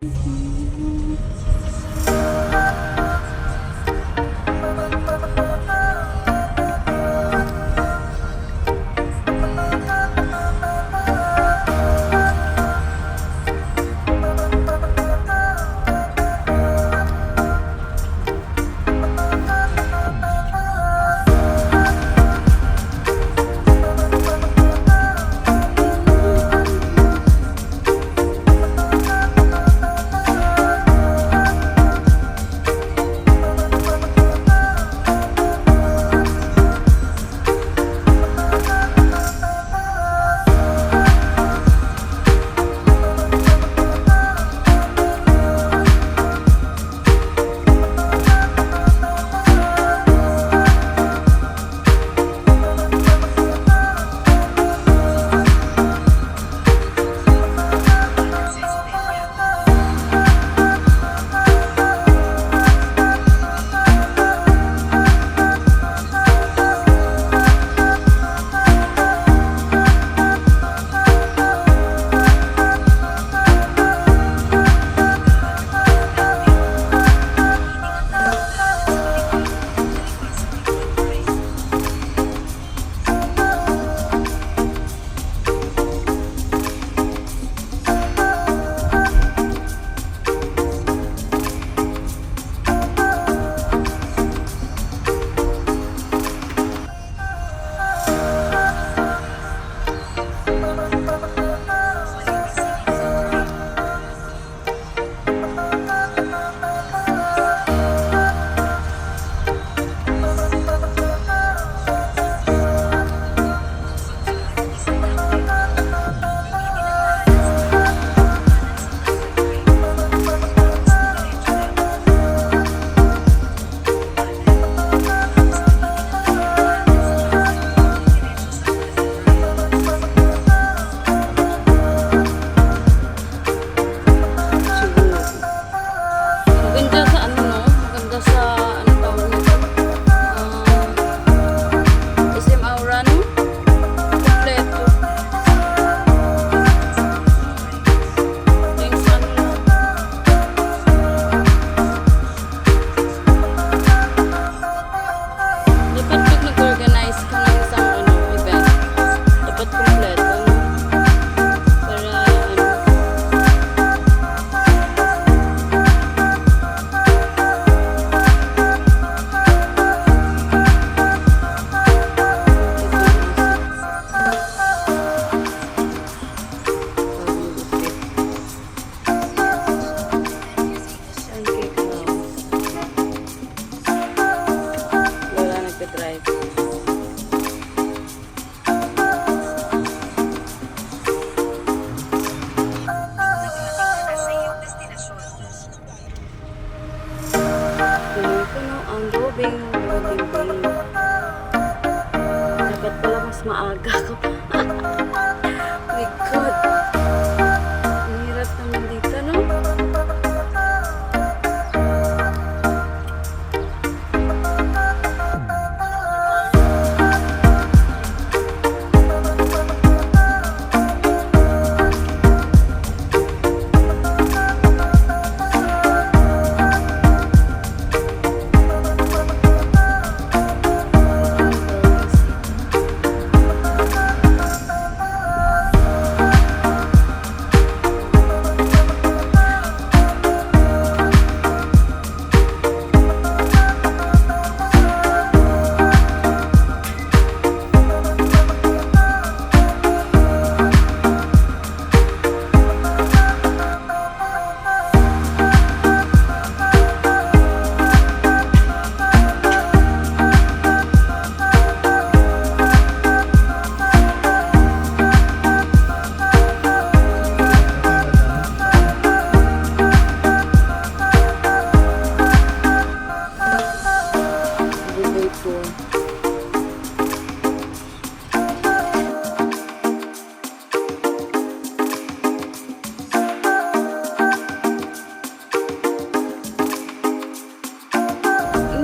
嗯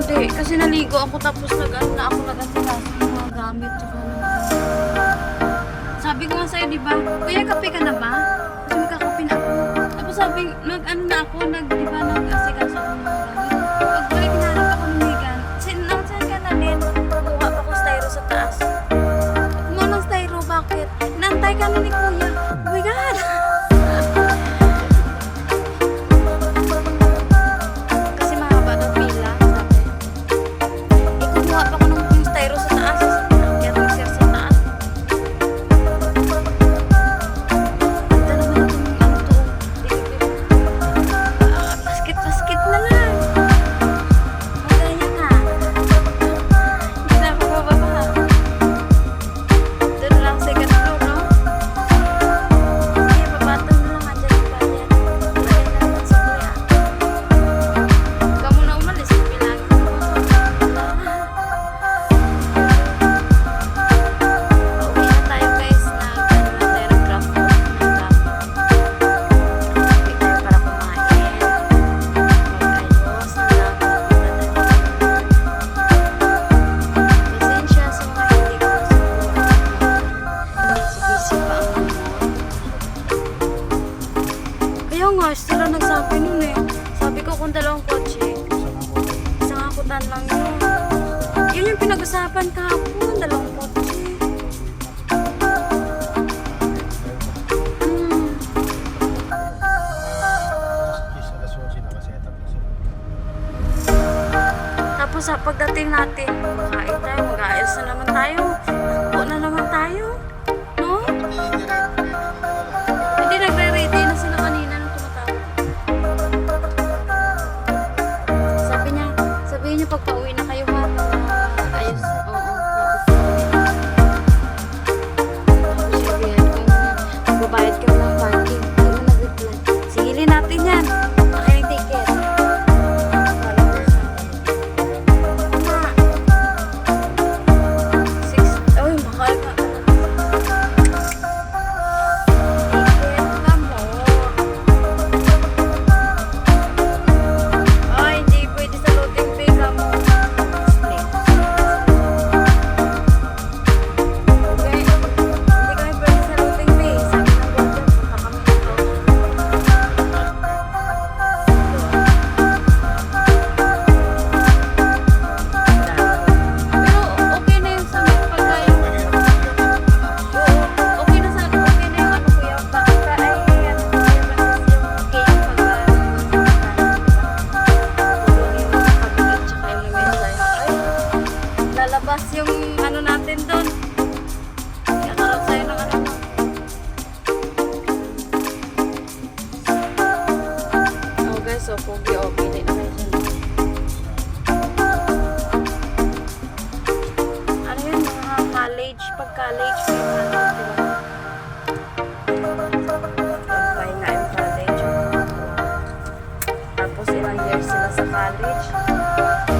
Hindi, kasi naligo ako tapos nag ano na ako nag-asikaso ng mga gamit. Tsaka sabi ko nga sa'yo, di ba? Kuya, kape ka na ba? Kasi magkakape na ako. Tapos sabi, nag-ano na ako, nag, di ba, nag-asikaso ako ng mga gamit. Pagbalik, hinanap ako ni ka na din. Kuha pa ko styro sa taas. Kumuha ng styro, bakit? Naantay ka na ni Kuya. Uban kahapon, dalawang bote. Mm. Tapos sa pagdating natin, kain tayo, mag-aayos na naman tayo. bukas yung ano natin doon. Ano. Oh, oh, guys, so pogi oh, pili oh, na kayo dyan. Ano yun, mga college, pag college, ano, may mga college. Tapos ilang years sila sa college.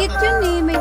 คิดถึงนี่ไม่